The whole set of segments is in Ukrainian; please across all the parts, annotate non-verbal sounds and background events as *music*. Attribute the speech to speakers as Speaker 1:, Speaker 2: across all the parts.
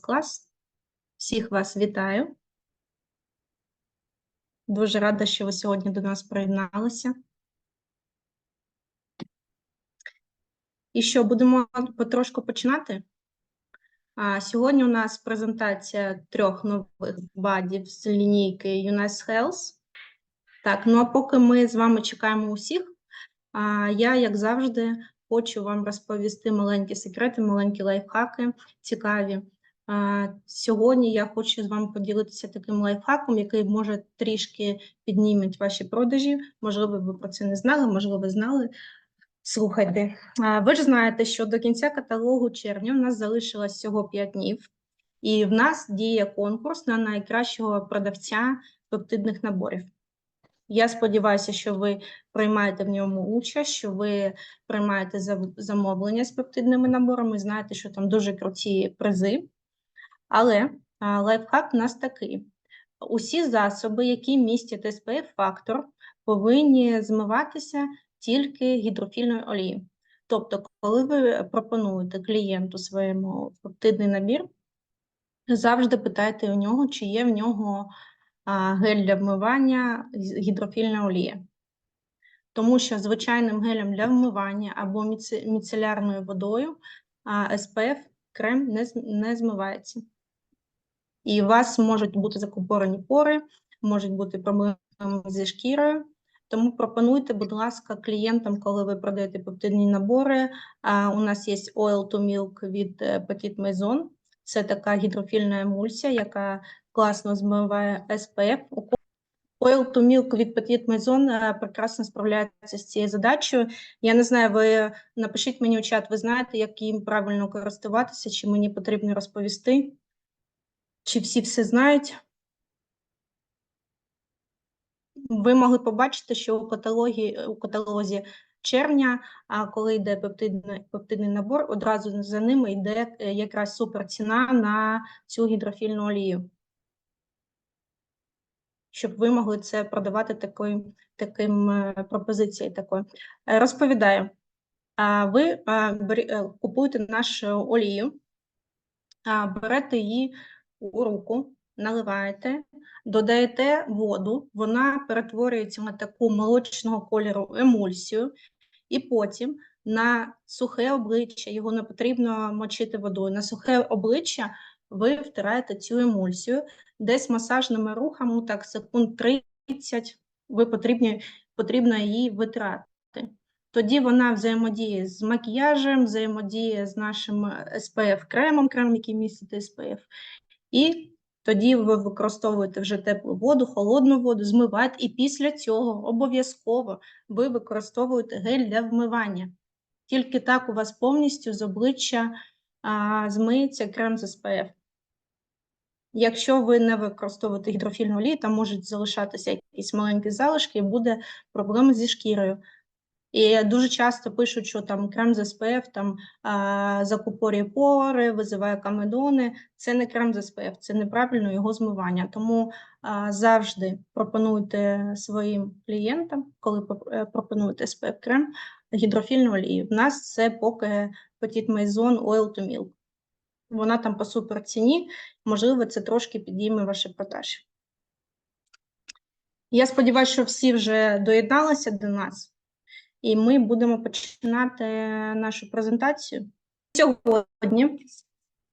Speaker 1: клас. Всіх вас вітаю. Дуже рада, що ви сьогодні до нас приєдналися. І що, будемо потрошку починати? А, Сьогодні у нас презентація трьох нових бадів з лінійки UNICE Health. Так, ну а поки ми з вами чекаємо усіх, а, я, як завжди, хочу вам розповісти маленькі секрети, маленькі лайфхаки, цікаві. Сьогодні я хочу з вами поділитися таким лайфхаком, який може трішки піднімати ваші продажі. Можливо, ви про це не знали, можливо, ви знали. Слухайте, ви ж знаєте, що до кінця каталогу червня у нас залишилось всього 5 днів, і в нас діє конкурс на найкращого продавця пептидних наборів. Я сподіваюся, що ви приймаєте в ньому участь, що ви приймаєте замовлення з пептидними наборами, знаєте, що там дуже круті призи. Але лайфхак у нас такий: усі засоби, які містять SPF-фактор, повинні змиватися тільки гідрофільною олією. Тобто, коли ви пропонуєте клієнту своєму пептидний набір, завжди питайте у нього, чи є в нього гель для вмивання гідрофільна олія. Тому що звичайним гелем для вмивання або міцелярною водою SPF крем не змивається. І у вас можуть бути закупорені пори, можуть бути проблеми зі шкірою. Тому пропонуйте, будь ласка, клієнтам, коли ви продаєте пептидні набори. У нас є Oil to Milk від е, Petit Maison. Це така гідрофільна емульсія, яка класно змиває SPF. Oil to Milk від Petit Maison е, прекрасно справляється з цією задачею. Я не знаю, ви напишіть мені у чат, ви знаєте, як їм правильно користуватися, чи мені потрібно розповісти, чи всі все знають. Ви могли побачити, що у каталогі, у каталозі червня, а коли йде пептидний, пептидний набор, одразу за ними йде е, якраз суперціна на цю гідрофільну олію. Щоб ви могли це продавати такою, таким е, пропозицією такою. Е, Розповідаю, ви купуєте нашу олію, берете її у руку, наливаєте, додаєте воду, вона перетворюється на таку молочного кольору емульсію, і потім на сухе обличчя, його не потрібно мочити водою. На сухе обличчя ви втираєте цю емульсію, десь масажними рухами, так секунд 30, ви потрібні, потрібно її витирати. Тоді вона взаємодіє з макіяжем, взаємодіє з нашим SPF-кремом, крем, який містить SPF. І тоді ви використовуєте вже теплу воду, холодну воду, змиваєте, і після цього обов'язково ви використовуєте гель для вмивання. Тільки так у вас повністю з обличчя а, змиється крем з SPF. Якщо ви не використовуєте гідрофільну олію, там можуть залишатися якісь маленькі залишки, і буде проблема зі шкірою. І дуже часто пишуть, що там крем з SPF там а, закупорює пори, визиває камедони. Це не крем з SPF, це неправильно його змивання. Тому а, завжди пропонуйте своїм клієнтам, коли е, пропонуєте SPF крем, гідрофільну олію. В нас це поки Petit Maison Oil to Milk. Вона там по супер ціні, можливо, це трошки підійме ваші продажі. Я сподіваюся, що всі вже доєдналися до нас, і ми будемо починати нашу презентацію. Сьогодні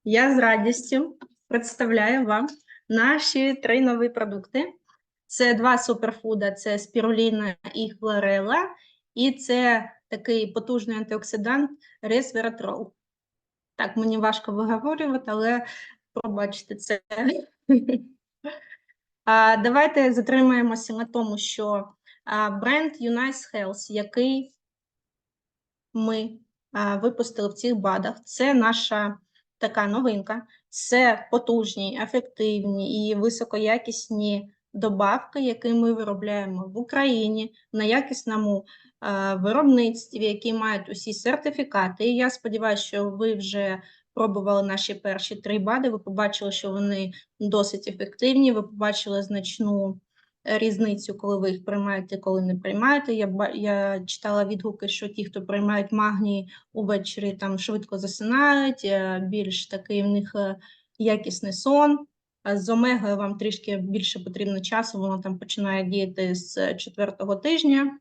Speaker 1: я з радістю представляю вам наші три нові продукти. Це два суперфуда: це спіруліна і хлорела, і це такий потужний антиоксидант ресвератрол. Так, мені важко виговорювати, але пробачте це. *laughs* Давайте затримаємося на тому, що бренд Unice Health, який ми випустили в цих бадах, це наша така новинка. Це потужні, ефективні і високоякісні добавки, які ми виробляємо в Україні на якісному виробництві, які мають усі сертифікати. І я сподіваюся, що ви вже пробували наші перші три бади. Ви побачили, що вони досить ефективні. Ви побачили значну різницю, коли ви їх приймаєте, коли не приймаєте. Я я читала відгуки, що ті, хто приймають магній увечері, там швидко засинають. е, Більш такий в них е, якісний сон. З омегою вам трішки більше потрібно часу, воно там починає діяти з четвертого тижня.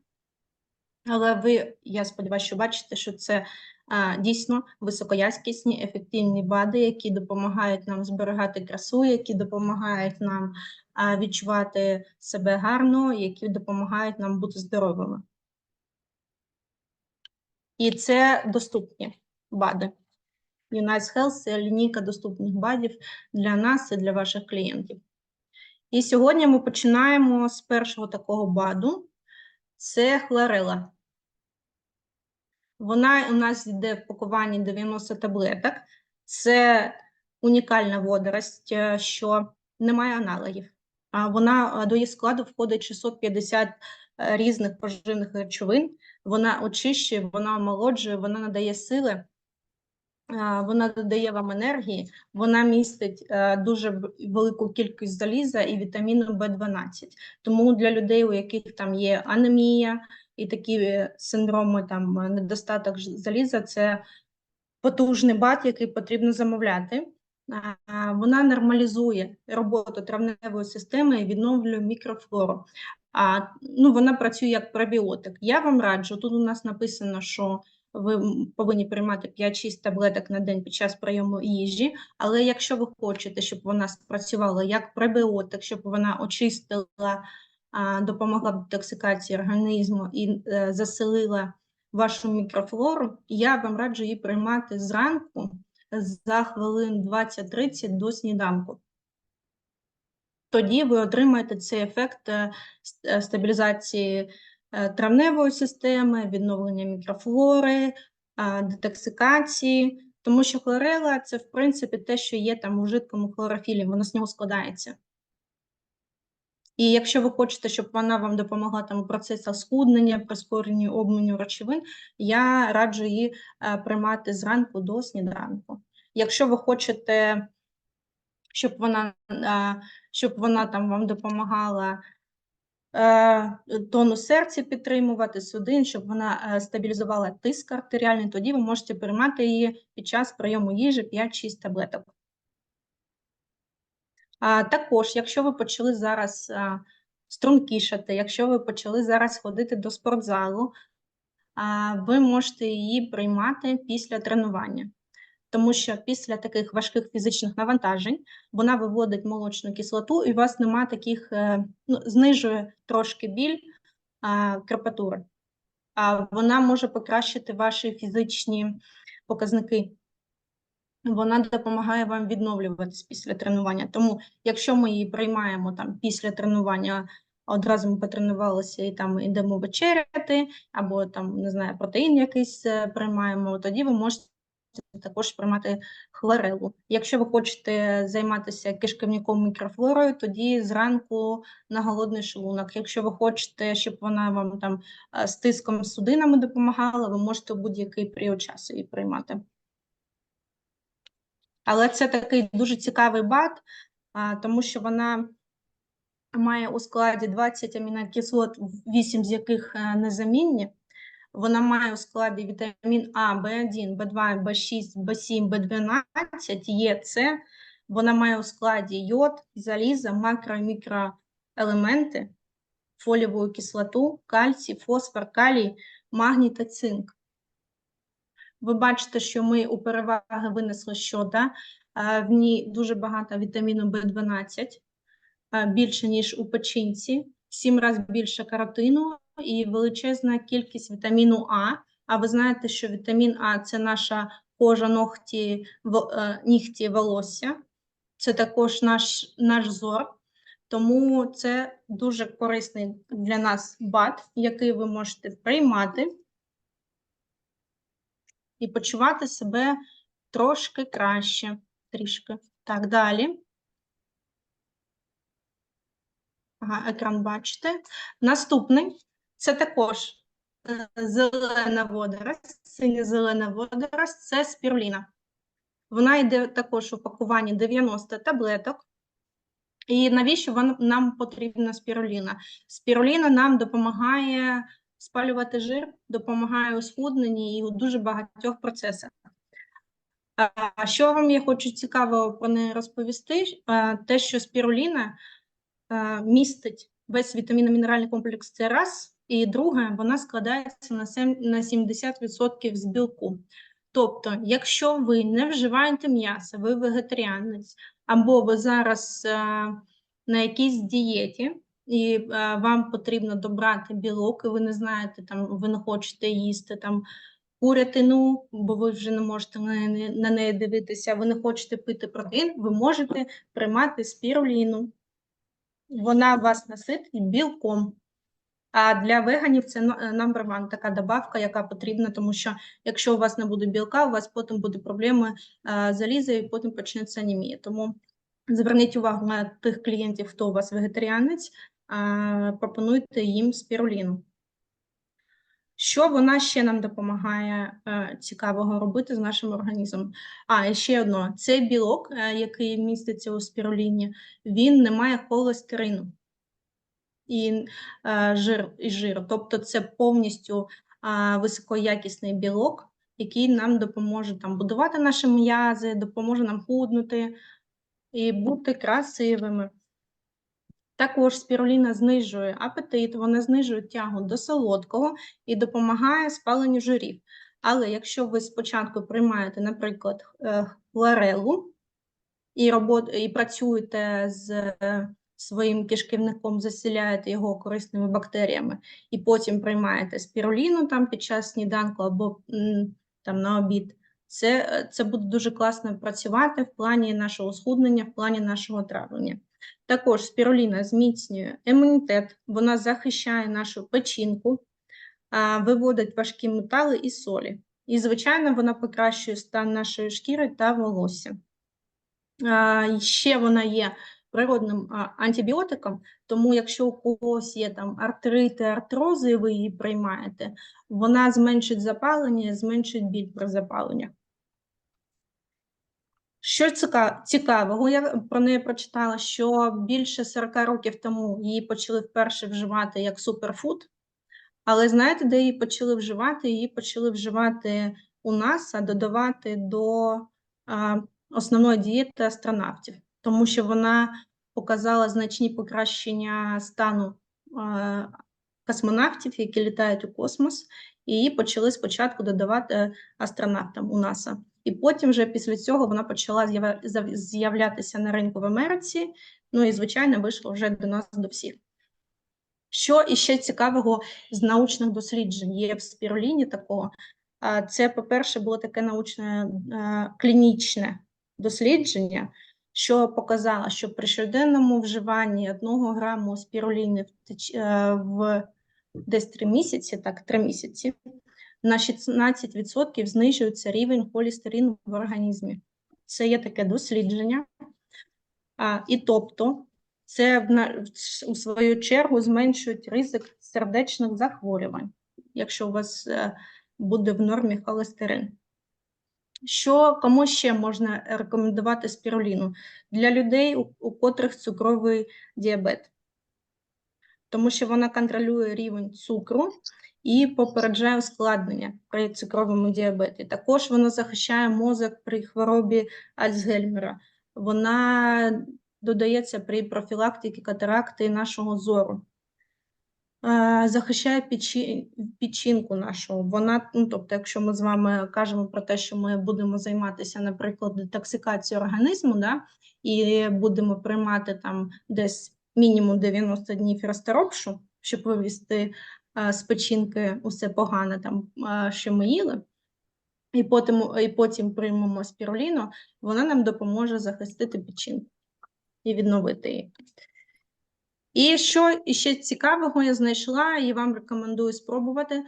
Speaker 1: Але ви, я сподіваюся, що бачите, що це а, дійсно високоякісні, ефективні БАДи, які допомагають нам зберігати красу, які допомагають нам відчувати себе гарно, які допомагають нам бути здоровими. І це доступні БАДи. United Health – це лінійка доступних БАДів для нас і для ваших клієнтів. І сьогодні ми починаємо з першого такого БАДу. Це хлорела. Вона у нас йде в пакуванні 90 таблеток. Це унікальна водорость, е, що не має аналогів. Вона до її складу входить 650 е, різних поживних речовин. Вона очищує, вона омолоджує, вона надає сили, вона додає вам енергії, вона містить е, дуже велику кількість заліза і вітаміну В12. Тому для людей, у яких там є анемія і такі е, синдроми, там недостаток заліза, це потужний бат, який потрібно замовляти. Вона нормалізує роботу травневої системи і відновлює мікрофлору. А, ну, вона працює як пробіотик. Я вам раджу, тут у нас написано, що ви повинні приймати 5-6 таблеток на день під час прийому їжі, але якщо ви хочете, щоб вона спрацювала як пробіотик, щоб вона очистила, допомогла детоксикації організму і е, заселила вашу мікрофлору, я вам раджу її приймати зранку за хвилин 20-30 до сніданку. Тоді ви отримаєте цей ефект е, е, стабілізації е, травневої системи, відновлення мікрофлори, детоксикації, тому що хлорела це в принципі те, що є там у жидкому хлорофілі, воно з нього складається. І якщо ви хочете, щоб вона вам допомогла там у процесах схуднення, прискоренню обміну речовин, я раджу її е, приймати зранку до сніданку. Якщо ви хочете, щоб вона, е, щоб вона там вам допомагала е, тонус серця підтримувати, судин, щоб вона стабілізувала тиск артеріальний, тоді ви можете приймати її під час прийому їжі 5-6 таблеток. Також, якщо ви почали зараз стрункішати, якщо ви почали зараз ходити до спортзалу, ви можете її приймати після тренування. Тому що після таких важких фізичних навантажень вона виводить молочну кислоту, і у вас немає таких, е, ну, знижує трошки біль а, крепатури. А вона може покращити ваші фізичні показники вона допомагає вам відновлюватись після тренування. Тому, якщо ми її приймаємо там після тренування, одразу ми потренувалися і там йдемо вечеряти, або там не знаю, протеїн якийсь е, приймаємо, тоді ви можете також приймати хлорелу. Якщо ви хочете займатися кишківником мікрофлорою, тоді зранку на голодний шлунок. Якщо ви хочете, щоб вона вам там е, з тиском судинами допомагала, ви можете будь-який період часу її приймати. Але це такий дуже цікавий бат, тому що вона має у складі 20 амінокислот, 8 з яких е, незамінні. Вона має у складі вітамін А, В1, В2, В6, В7, В12, Є, С. Вона має у складі йод, заліза, макро- і мікроелементи, фолієву кислоту, кальцій, фосфор, калій, магній та цинк. Ви бачите, що ми у переваги винесли що, да? е, в ній дуже багато вітаміну В12, е, більше, ніж у печінці, сім разів більше каротину і величезна кількість вітаміну А. А ви знаєте, що вітамін А це наша кожа, ногті, во- е, нігті, волосся. Це також наш, наш зор. Тому це дуже корисний для нас БАД, який ви можете приймати і почувати себе трошки краще. Трішки. Так, далі. Ага, екран бачите. Наступний це також е, зелена водорость, синьо-зелена водорость це спіруліна. Вона йде також у пакуванні 90 таблеток. І навіщо вон- нам потрібна спіруліна? Спіруліна нам допомагає спалювати жир, допомагає у схудненні і у дуже багатьох процесах. А що вам я хочу цікаво про неї розповісти? Те, що спіруліна містить весь вітамінно-мінеральний комплекс, це раз, і друге, вона складається на сем- на 70% з білку. Тобто, якщо ви не вживаєте м'ясо, ви вегетаріанець, або ви зараз на якійсь дієті, і а, вам потрібно добрати білок, і ви не знаєте, там ви не хочете їсти там курятину, бо ви вже не можете на на неї дивитися, ви не хочете пити протеїн, ви можете приймати спіруліну. Вона вас наситить білком. А для веганів це но- е, number one, така добавка, яка потрібна, тому що якщо у вас не буде білка, у вас потім буде проблеми е, заліза і потім почнеться анемія. Тому зверніть увагу на тих клієнтів, хто у вас вегетаріанець, пропонуйте їм спіруліну. Що вона ще нам допомагає е, цікавого робити з нашим організмом? А, і ще одно: цей білок, е, який міститься у спіруліні, він не має холестерину і е, жир, і жиру. Тобто це повністю високоякісний білок, який нам допоможе там будувати наші м'язи, допоможе нам худнути і бути красивими. Також спіруліна знижує апетит, вона знижує тягу до солодкого і допомагає спаленню жирів. Але якщо ви спочатку приймаєте, наприклад, е, хлорелу і, робот, і працюєте з е, своїм кишківником, засіляєте його корисними бактеріями, і потім приймаєте спіруліну там під час сніданку або там на обід, це, е, це буде дуже класно працювати в плані нашого схуднення, в плані нашого травлення. Також спіруліна зміцнює імунітет, вона захищає нашу печінку, виводить важкі метали і солі. І, звичайно, вона покращує стан нашої шкіри та волосся. Ще вона є природним антибіотиком, тому якщо у когось є там артрити, артрози, і ви її приймаєте, вона зменшить запалення, зменшить біль при запаленнях. Що цікавого, я про неї прочитала, що більше 40 років тому її почали вперше вживати як суперфуд, але знаєте, де її почали вживати? Її почали вживати у нас, а додавати до а, основної дієти астронавтів, тому що вона показала значні покращення стану а, космонавтів, які літають у космос, і її почали спочатку додавати астронавтам у НАСА. І потім, вже після цього, вона почала з'являтися на ринку в Америці. Ну і, звичайно, вийшло вже до нас до всіх. Що іще цікавого з научних досліджень є в спіруліні такого? Це, по-перше, було таке научне клінічне дослідження, що показало, що при щоденному вживанні одного граму спіруліни в, е, десь три місяці, так, три місяці, на 16% знижується рівень холестерину в організмі. Це є таке дослідження. А, і тобто, це у свою чергу зменшують ризик сердечних захворювань, якщо у вас е, буде в нормі холестерин. Що кому ще можна рекомендувати спіруліну? Для людей, у, у котрих цукровий діабет, тому що вона контролює рівень цукру і попереджає ускладнення при цукровому діабеті. Також вона захищає мозок при хворобі Альцгеймера. Вона додається при профілактиці катаракти нашого зору. Е, Захищає печі- печінку нашу. Вона, ну, тобто, якщо ми з вами кажемо про те, що ми будемо займатися, наприклад, детоксикацією організму, да, і будемо приймати там десь мінімум 90 днів розторопшу, щоб вивести з печінки усе погане, там, що ми їли, і потім, і потім приймемо спіруліну, вона нам допоможе захистити печінку і відновити її. І що ще цікавого я знайшла і вам рекомендую спробувати.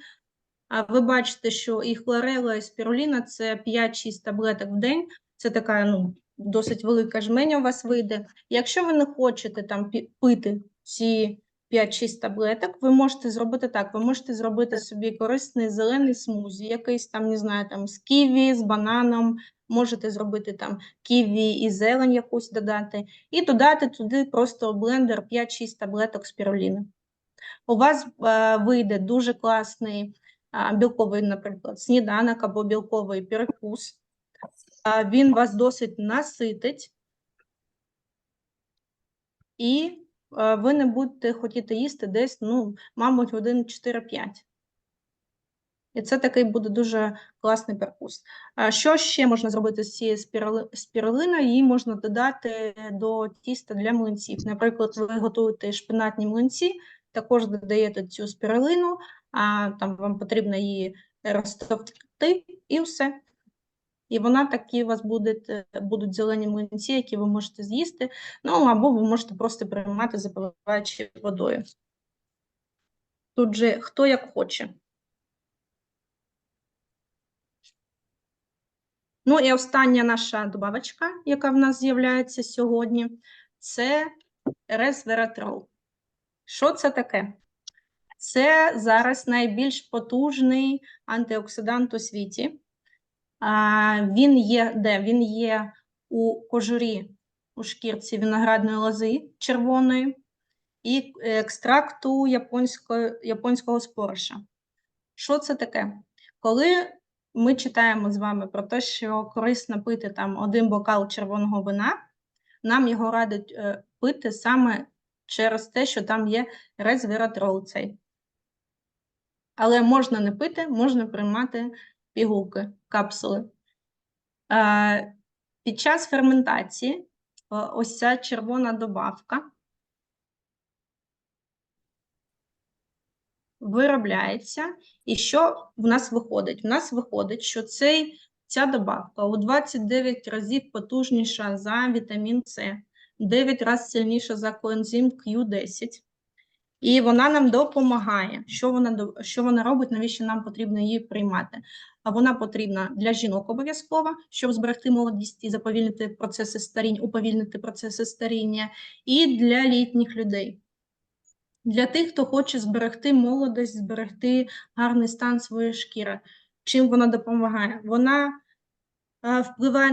Speaker 1: Ви бачите, що і хлорела, і спіруліна – це 5-6 таблеток в день. Це така ну, досить велика жменя у вас вийде. Якщо ви не хочете там пити ці 5-6 таблеток, ви можете зробити так: ви можете зробити собі корисний зелений смузі, якийсь там, не знаю, там з ківі, з бананом, можете зробити там ківі і зелень якусь додати, і додати туди просто блендер 5-6 таблеток спіруліни. У вас е, вийде дуже класний а, білковий, наприклад, сніданок або білковий перекус. а, він вас досить наситить, і ви не будете хотіти їсти десь, ну, мабуть, годин 4-5. І це такий буде дуже класний перкус. А що ще можна зробити з цією спірали- спірулиною? Її можна додати до тіста для млинців. Наприклад, ви готуєте шпинатні млинці, також додаєте цю спірулину, а там вам потрібно її розтовкти, і все. І вона такі у вас буде, будуть зелені млинці, які ви можете з'їсти. Ну або ви можете просто приймати, запиваючи водою. Тут же хто як хоче. Ну і остання наша добавочка, яка в нас з'являється сьогодні, це resveratrol. Що це таке? Це зараз найбільш потужний антиоксидант у світі. Він є де? Він є у кожурі, у шкірці виноградної лози червоної і екстракту японського, японського спориша. Що це таке? Коли ми читаємо з вами про те, що корисно пити там один бокал червоного вина, нам його радять е, пити саме через те, що там є резвератрол цей. Але можна не пити, можна приймати пігулки, капсули. Е, під час ферментації е, ось ця червона добавка виробляється, і що в нас виходить? В нас виходить, що цей, ця добавка у 29 разів потужніша за вітамін С, 9 разів сильніша за коензим Q10. І вона нам допомагає. Що вона що вона робить, навіщо нам потрібно її приймати? А вона потрібна для жінок обов'язково, щоб зберегти молодість і заповільнити процеси старіння, уповільнити процеси старіння, і для літніх людей. Для тих, хто хоче зберегти молодість, зберегти гарний стан своєї шкіри. Чим вона допомагає? Вона е, впливає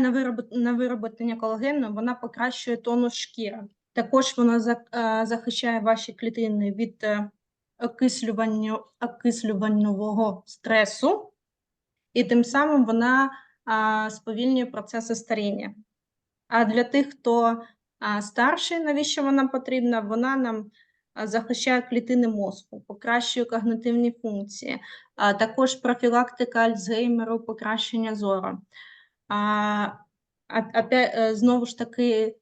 Speaker 1: на вироблення колагену, вона покращує тонус шкіри. Також вона е, захищає ваші клітини від е, окислювального стресу, і тим самим вона сповільнює процеси старіння. А для тих, хто старший, навіщо вона потрібна? Вона нам захищає клітини мозку, покращує когнитивні функції, а також профілактика Альцгеймеру, покращення зору. А, а, опя- е, знову ж таки,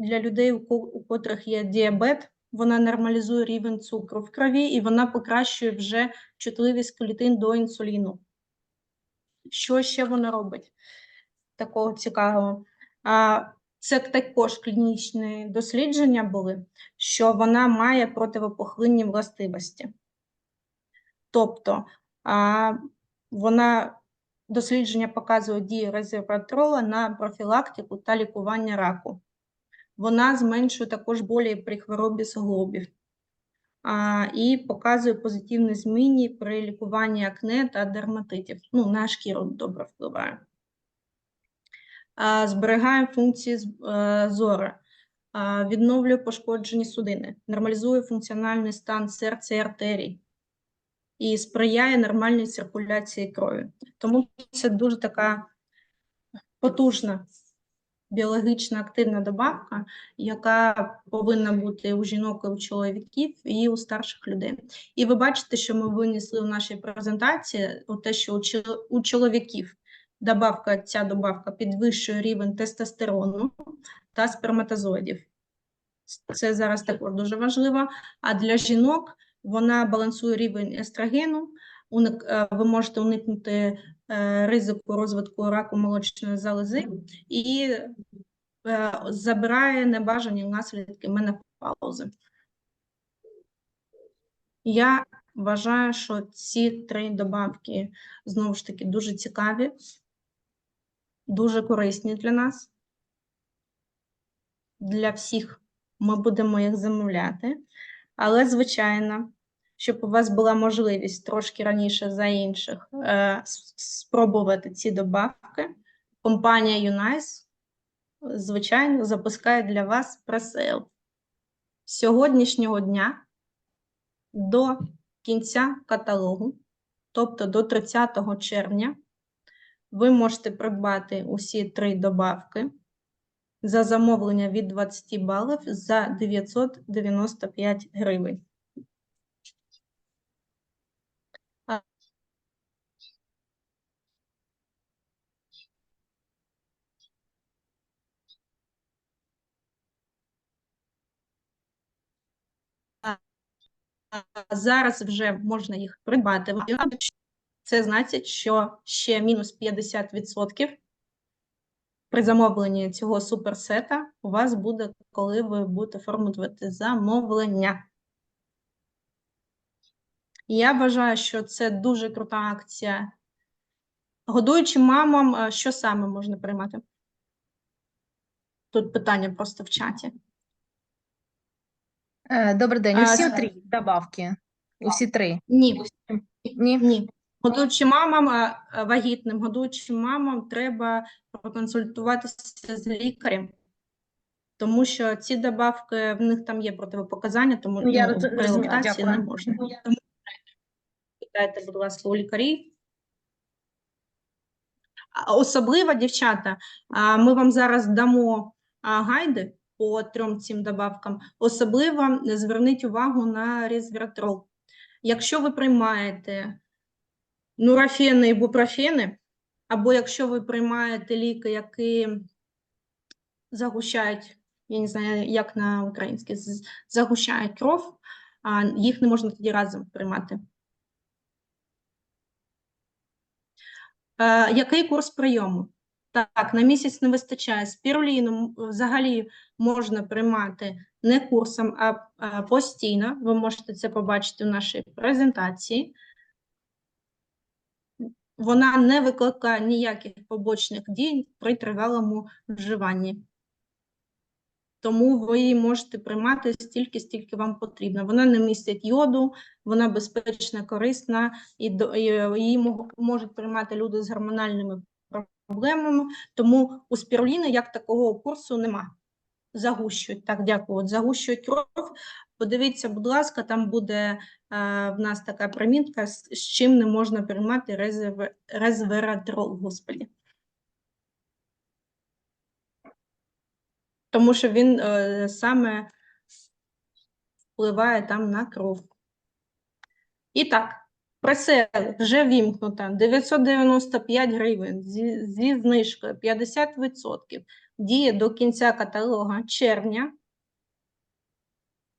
Speaker 1: для людей, у котрих є діабет, вона нормалізує рівень цукру в крові і вона покращує вже чутливість клітин до інсуліну. Що ще вона робить такого цікавого? Це також клінічні дослідження були, що вона має противопухлинні властивості. Тобто вона дослідження показує дію резерватрола на профілактику та лікування раку. Вона зменшує також болі при хворобі суглобів а, і показує позитивні зміни при лікуванні акне та дерматитів. Ну, на шкіру добре впливає. А, зберігає функції е, зору, відновлює пошкоджені судини, нормалізує функціональний стан серця і артерій і сприяє нормальній циркуляції крові. Тому це дуже така потужна біологічна активна добавка, яка повинна бути у жінок і у чоловіків і у старших людей. І ви бачите, що ми винесли у нашій презентації те, що у чол- у чоловіків добавка, ця добавка підвищує рівень тестостерону та сперматозоїдів. Це зараз також дуже важливо. А для жінок вона балансує рівень естрогену. е, Ви можете уникнути ризику розвитку раку молочної залози і е, забирає небажані наслідки менопаузи. Я вважаю, що ці три добавки знову ж таки дуже цікаві, дуже корисні для нас. Для всіх ми будемо їх замовляти. Але, звичайно, щоб у вас була можливість трошки раніше за інших е, спробувати ці добавки, компанія Unice, звичайно, запускає для вас пресейл. З сьогоднішнього дня до кінця каталогу, тобто до 30 червня, ви можете придбати усі три добавки за замовлення від 20 балів за 995 гривень. Зараз вже можна їх придбати. Це значить, що ще мінус 50% при замовленні цього суперсета у вас буде, коли ви будете оформлювати замовлення. Я вважаю, що це дуже крута акція. Годуючим мамам, що саме можна приймати? Тут питання просто в чаті.
Speaker 2: Е, Добрий день. Усі
Speaker 1: це-
Speaker 2: три добавки. Усі три.
Speaker 1: Ні,
Speaker 2: Ні?
Speaker 1: ні. Годуючим мамам, а, вагітним, годуючим мамам треба проконсультуватися з лікарем, тому що ці добавки, в них там є противопоказання, тому
Speaker 2: Ну, я
Speaker 1: ну,
Speaker 2: роз-
Speaker 1: при не можна. Тому питайте, будь ласка, у лікарів. Особливо, дівчата, ми вам зараз дамо гайди по трьом цим добавкам. Особливо зверніть увагу на резвератрол. Якщо ви приймаєте нурофени і бупрофени, або якщо ви приймаєте ліки, які загущають, я не знаю, як на українській, загущають кров, їх не можна тоді разом приймати. Е, який курс прийому? Так, на місяць не вистачає. Спіруліну взагалі можна приймати не курсом, а, постійно. Ви можете це побачити в нашій презентації. Вона не викликає ніяких побочних дій при тривалому вживанні. Тому ви її можете приймати стільки, стільки вам потрібно. Вона не містить йоду, вона безпечна, корисна, і, її можуть приймати люди з гормональними проблемами. Тому у спіруліни як такого курсу нема. Загущують. Так, дякую. От загущують кров. Подивіться, будь ласка, там буде е, в нас така примітка, з, з чим не можна приймати резерв, резвератрол, господі. Тому що він е, саме впливає там на кров. І так, пресел вже вімкнута 995 гривень зі, зі знижкою 50%. Діє до кінця каталога червня.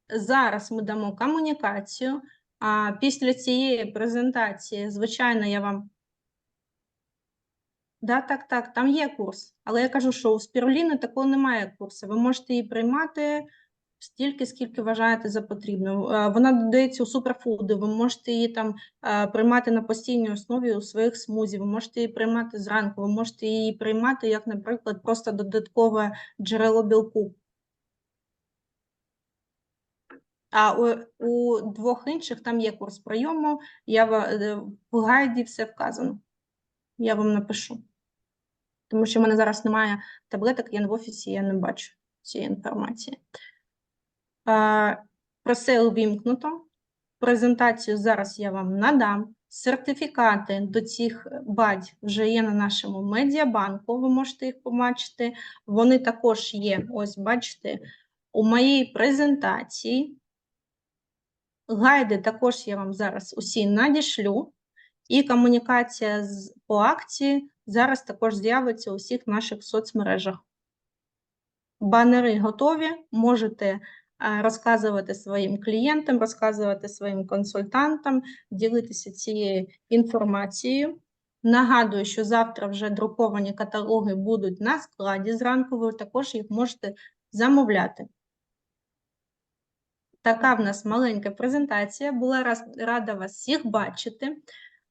Speaker 1: Зараз ми дамо комунікацію. А після цієї презентації, звичайно, я вам. Да, так, так, там є курс. Але я кажу, що у спіруліни такого немає курсу. Ви можете її приймати стільки, скільки вважаєте за потрібне. Е, Вона додається у суперфуди. Ви можете її там е, приймати на постійній основі у своїх смузі. Ви можете її приймати зранку. Ви можете її приймати, як, наприклад, просто додаткове джерело білку. А у, у двох інших там є курс прийому. Я е, в гайді все вказано. Я вам напишу. Тому що в мене зараз немає таблеток, я не в офісі, я не бачу цієї інформації. Про сейл вімкнуто. Презентацію зараз я вам надам. Сертифікати до цих бадь вже є на нашому медіабанку. Ви можете їх побачити. Вони також є. Ось бачите, у моїй презентації. Гайди також я вам зараз усі надішлю. І комунікація з, по акції зараз також з'явиться у всіх наших соцмережах. Банери готові, можете розказувати своїм клієнтам, розказувати своїм консультантам, ділитися цією інформацією. Нагадую, що завтра вже друковані каталоги будуть на складі зранку, ви також їх можете замовляти. Така в нас маленька презентація. Була рада вас всіх бачити.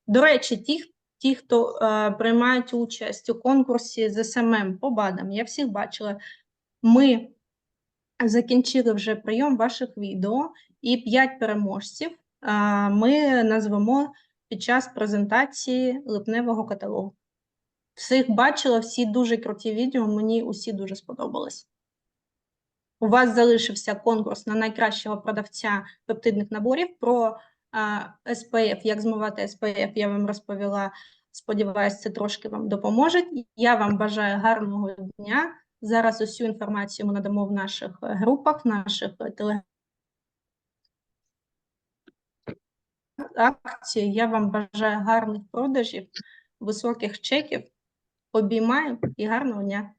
Speaker 1: До речі, ті, ті хто е, приймають участь у конкурсі з СММ по БАДам, я всіх бачила. Ми закінчили вже прийом ваших відео, і 5 переможців ми назвемо під час презентації липневого каталогу. Всіх бачила, всі дуже круті відео, мені усі дуже сподобались. У вас залишився конкурс на найкращого продавця пептидних наборів про SPF, як змивати SPF, я вам розповіла Сподіваюсь, це трошки вам допоможе. Я вам бажаю гарного дня. Зараз усю інформацію ми надамо в наших е, групах, наших е, телеграм. Акції. Я вам бажаю гарних продажів, високих чеків. Обіймаю і гарного дня.